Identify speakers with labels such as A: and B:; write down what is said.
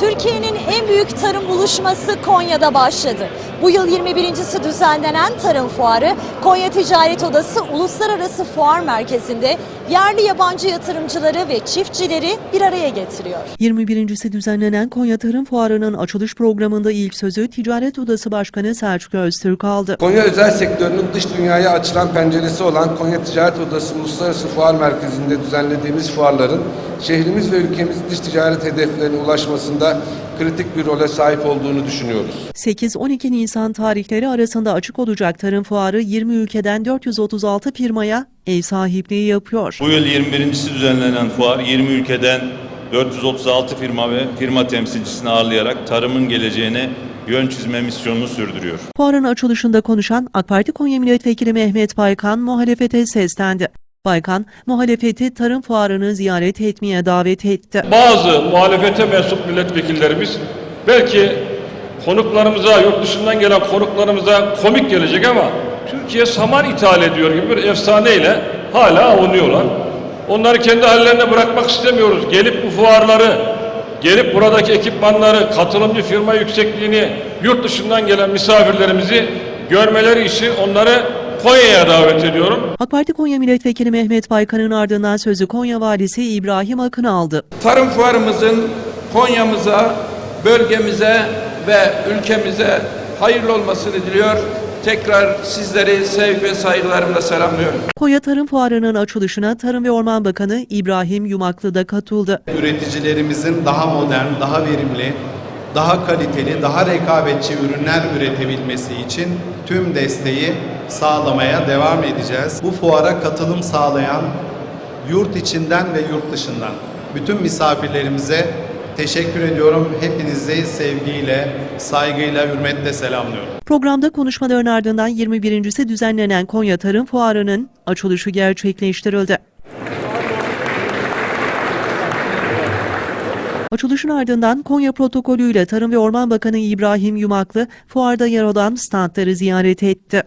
A: Türkiye'nin en büyük tarım buluşması Konya'da başladı. Bu yıl 21.si düzenlenen Tarım Fuarı, Konya Ticaret Odası Uluslararası Fuar Merkezi'nde yerli yabancı yatırımcıları ve çiftçileri bir araya getiriyor.
B: 21.si düzenlenen Konya Tarım Fuarı'nın açılış programında ilk sözü Ticaret Odası Başkanı Selçuk Öztürk aldı.
C: Konya özel sektörünün dış dünyaya açılan penceresi olan Konya Ticaret Odası Uluslararası Fuar Merkezi'nde düzenlediğimiz fuarların şehrimiz ve ülkemizin dış ticaret hedeflerine ulaşmasında kritik bir role sahip olduğunu düşünüyoruz.
B: 8-12 Nisan tarihleri arasında açık olacak Tarım Fuarı 20 ülkeden 436 firmaya ev sahipliği yapıyor.
D: Bu yıl 21.si düzenlenen fuar 20 ülkeden 436 firma ve firma temsilcisini ağırlayarak tarımın geleceğine yön çizme misyonunu sürdürüyor.
B: Fuarın açılışında konuşan AK Parti Konya Milletvekili Mehmet Baykan muhalefete seslendi. Baykan, muhalefeti tarım fuarını ziyaret etmeye davet etti.
E: bazı muhalefete mensup milletvekillerimiz belki konuklarımıza, yurt dışından gelen konuklarımıza komik gelecek ama Türkiye saman ithal ediyor gibi bir efsaneyle hala avunuyorlar. Onları kendi hallerine bırakmak istemiyoruz. Gelip bu fuarları, gelip buradaki ekipmanları, katılımcı firma yüksekliğini, yurt dışından gelen misafirlerimizi görmeleri için onları Konya'ya davet ediyorum.
B: AK Parti Konya Milletvekili Mehmet Baykan'ın ardından sözü Konya Valisi İbrahim Akın aldı.
F: Tarım fuarımızın Konya'mıza, bölgemize ve ülkemize hayırlı olmasını diliyor. Tekrar sizleri sevgi ve saygılarımla selamlıyorum.
B: Konya Tarım Fuarı'nın açılışına Tarım ve Orman Bakanı İbrahim Yumaklı da katıldı.
G: üreticilerimizin daha modern, daha verimli, daha kaliteli, daha rekabetçi ürünler üretebilmesi için tüm desteği sağlamaya devam edeceğiz. Bu fuara katılım sağlayan yurt içinden ve yurt dışından bütün misafirlerimize teşekkür ediyorum. Hepinizi sevgiyle, saygıyla, hürmetle selamlıyorum.
B: Programda konuşmaların ardından 21.si düzenlenen Konya Tarım Fuarı'nın açılışı gerçekleştirildi. Açılışın ardından Konya protokolüyle Tarım ve Orman Bakanı İbrahim Yumaklı fuarda yer alan standları ziyaret etti.